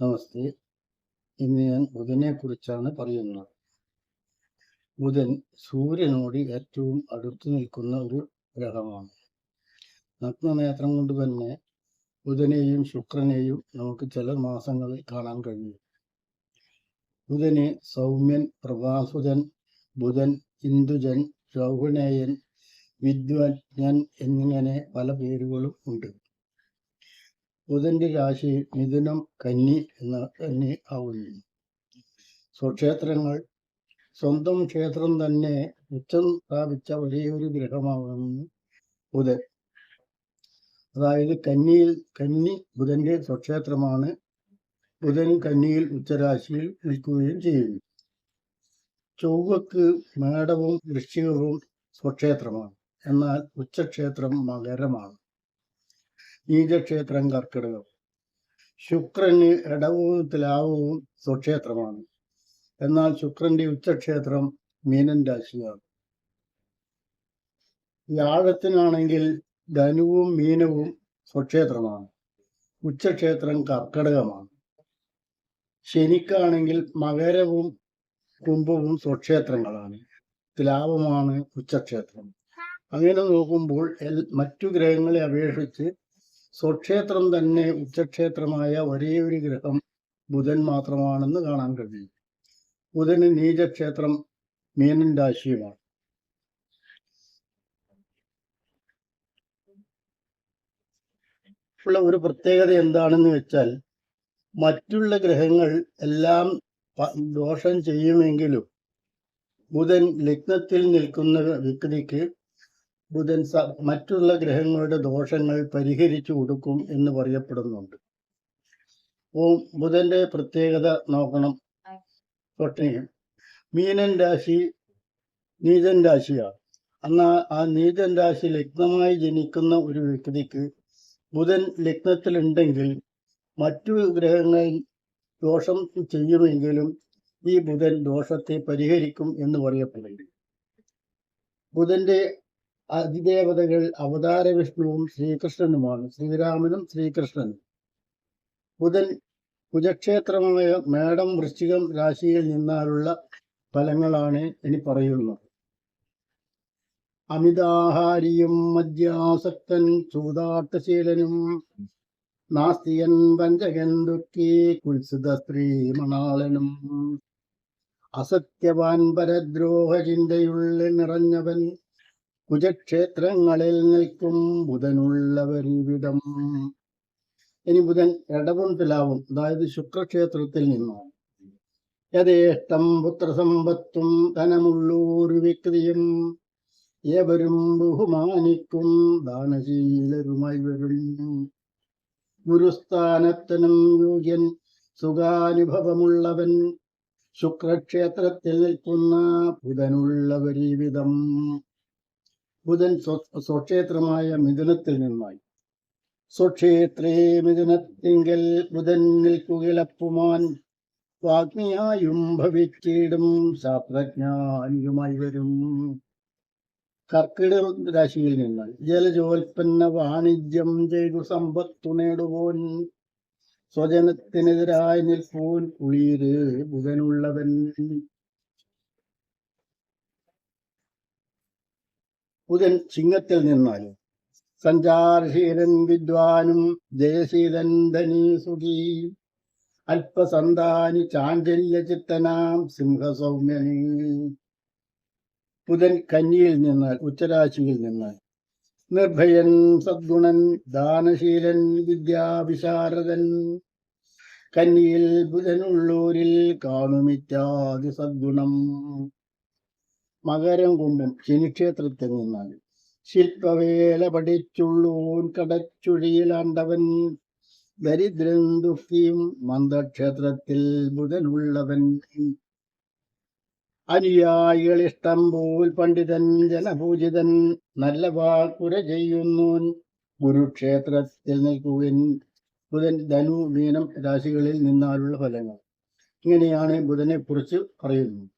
നമസ്തേ. ഇന്ന് ഞാൻ ബുധനെ കുറിച്ചാണ് പറയുന്നത്. ബുധൻ സൂര്യനോട് ഏറ്റവും അടുത്തു നിൽക്കുന്ന ഒരു ഗ്രഹമാണ്. നഗ്നനേത്രം കൊണ്ട് തന്നെ ബുധനെയും ശുക്രനെയും നമുക്ക് ചില മാസങ്ങളിൽ കാണാൻ കഴിയും. ബുധന് സൗമ്യൻ പ്രഭാസുതൻ ബുധൻ ഇന്ദുജൻ ശൗഗുണേയൻ വിദ്വജ്ഞൻ എന്നിങ്ങനെ പല പേരുകളും ഉണ്ട്. ബുധന്റെ രാശി മിഥുനം കന്നി എന്ന കന്നി ആവുന്നു സ്വക്ഷേത്രങ്ങൾ സ്വന്തം ക്ഷേത്രം തന്നെ ഉച്ചം സ്ഥാപിച്ച വലിയൊരു ഗ്രഹമാകുന്നു ബുധൻ. അതായത് കന്നിയിൽ കന്നി ബുധന്റെ സ്വക്ഷേത്രമാണ്. ബുധൻ കന്നിയിൽ ഉച്ചരാശിയിൽ നിൽക്കുകയും ചെയ്യുന്നു ചൊവ്വക്ക് മേടവും വൃശ്ചികവും സ്വക്ഷേത്രമാണ്. എന്നാൽ ഉച്ചക്ഷേത്രം മകരമാണ്. നീചക്ഷേത്രം കർക്കിടകം. ശുക്രന് ഇടവും തുലാവവും സ്വക്ഷേത്രമാണ്. എന്നാൽ ശുക്രന്റെ ഉച്ചക്ഷേത്രം മീനൻ രാശിയാണ്. വ്യാഴത്തിനാണെങ്കിൽ ധനുവും മീനവും സ്വക്ഷേത്രമാണ്. ഉച്ചക്ഷേത്രം കർക്കിടകമാണ്. ശനിക്കാണെങ്കിൽ മകരവും കുംഭവും സ്വക്ഷേത്രങ്ങളാണ്. തുലാവമാണ് ഉച്ചക്ഷേത്രം. അങ്ങനെ നോക്കുമ്പോൾ മറ്റു ഗ്രഹങ്ങളെ അപേക്ഷിച്ച് സ്വക്ഷേത്രം തന്നെ ഉച്ചക്ഷേത്രമായ ഒരേ ഒരു ഗ്രഹം ബുധൻ മാത്രമാണെന്ന് കാണാൻ കഴിയും. ബുധന് നീചക്ഷേത്രം മീനൻ രാശിയുമാണ്. ഉള്ള ഒരു പ്രത്യേകത എന്താണെന്ന് വെച്ചാൽ മറ്റുള്ള ഗ്രഹങ്ങൾ എല്ലാം ദോഷം ചെയ്യുമെങ്കിലും ബുധൻ ലഗ്നത്തിൽ നിൽക്കുന്ന വ്യക്തിക്ക് ബുധൻ മറ്റുള്ള ഗ്രഹങ്ങളുടെ ദോഷങ്ങൾ പരിഹരിച്ചു കൊടുക്കും എന്ന് പറയപ്പെടുന്നുണ്ട്. ഓം ബുധന്റെ പ്രത്യേകത നോക്കണം. തൊട്ടയും മീനൻ രാശി നീചൻ രാശിയാണ്. എന്നാൽ ആ നീചൻ രാശി ലഗ്നമായി ജനിക്കുന്ന ഒരു വ്യക്തിക്ക് ബുധൻ ലഗ്നത്തിലുണ്ടെങ്കിൽ മറ്റു ഗ്രഹങ്ങൾ ദോഷം ചെയ്യുമെങ്കിലും ഈ ബുധൻ ദോഷത്തെ പരിഹരിക്കും എന്ന് പറയപ്പെടുന്നുണ്ട് ബുധന്റെ അതിദേവതകൾ അവതാര വിഷ്ണുവും ശ്രീകൃഷ്ണനുമാണ്. ശ്രീരാമനും ശ്രീകൃഷ്ണനും. ബുധൻ കുജക്ഷേത്രമായ മേടം വൃശ്ചികം രാശിയിൽ നിന്നാലുള്ള ഫലങ്ങളാണ് ഇനി പറയുന്നത്. അമിതാഹാരിയും മദ്യാസക്തൻ ചൂതാട്ടശീലനും നാസ്തിയൻ വഞ്ചകൻ ദുഃഖി കുത്സിത സ്ത്രീ മണാളനും. അസത്യവാൻ പരദ്രോഹചിന്തയുള്ളിൽ നിറഞ്ഞവൻ കുജക്ഷേത്രങ്ങളിൽ നിൽക്കും ബുധനുള്ളവരിവിടം ഇനി ബുധൻ ഇടവും തുലാവും അതായത് ശുക്രക്ഷേത്രത്തിൽ നിന്നോ. യഥേഷ്ടം പുത്രസമ്പത്തും ധനമുള്ളൂരു വ്യക്തിയും ഏവരും ബഹുമാനിക്കും ദാനശീലരുമായി വരും. ഗുരുസ്ഥാനത്തിനും യോഗ്യൻ സുഖാനുഭവമുള്ളവൻ ശുക്രക്ഷേത്രത്തിൽ നിൽക്കുന്ന ബുധനുള്ളവരീവിധം ബുധൻ സ്വക്ഷേത്രമായ മിഥുനത്തിൽ നിന്നായി. സ്വക്ഷേത്രേ മിഥുനത്തിങ്കൽ ബുധൻ നിൽക്കുകിളപ്പുമാൻ വാഗ്മിയായും ഭവിച്ചിടും ശാസ്ത്രജ്ഞാനിയുമായി വരും. കർക്കിടക രാശിയിൽ നിന്ന് ജലജോൽപ്പന്ന വാണിജ്യം ചെയ്തു സമ്പത്തു നേടുവോൻ. സ്വജനത്തിനെതിരായി നിൽപ്പോൻ കുളിര് ബുധനുള്ളവൻ. ബുധൻ സിംഹത്തിൽ നിന്നാലും സഞ്ചാരശീലൻ വിദ്വാനും ജയശീലൻ ധനി സുഖി അല്പസന്താനി ചാഞ്ചല്യ ചിത്തനാം സിംഹസൗമ്യനി. ബുധൻ കന്നിയിൽ നിന്നാൽ ഉച്ചരാശിയിൽ നിന്നാൽ. നിർഭയൻ സദ്ഗുണൻ ദാനശീലൻ വിദ്യാവിശാരദൻ. കന്നിയിൽ ബുധനുള്ളൂരിൽ കാണുമിറ്റാതി സദ്ഗുണം. മകരം കുംഭം ശനിക്ഷേത്രത്തിൽ നിന്നാണ് ശില്പവേല പഠിച്ചുള്ളൂൻ കടച്ചുഴിയിലാണ്ടവൻ ദരിദ്രൻ ദുഃഖിയും മന്ദക്ഷേത്രത്തിൽ ബുധനുള്ളവൻ. അനുയായികൾ ഇഷ്ടം പോൽ പണ്ഡിതൻ ജനപൂജിതൻ നല്ല വാക്കുര ചെയ്യുന്നു ഗുരുക്ഷേത്രത്തിൽ നിൽക്കുകയും ബുധൻ ധനു മീനം രാശികളിൽ നിന്നാലുള്ള ഫലങ്ങൾ. ഇങ്ങനെയാണ് ബുധനെ കുറിച്ച് പറയുന്നത്.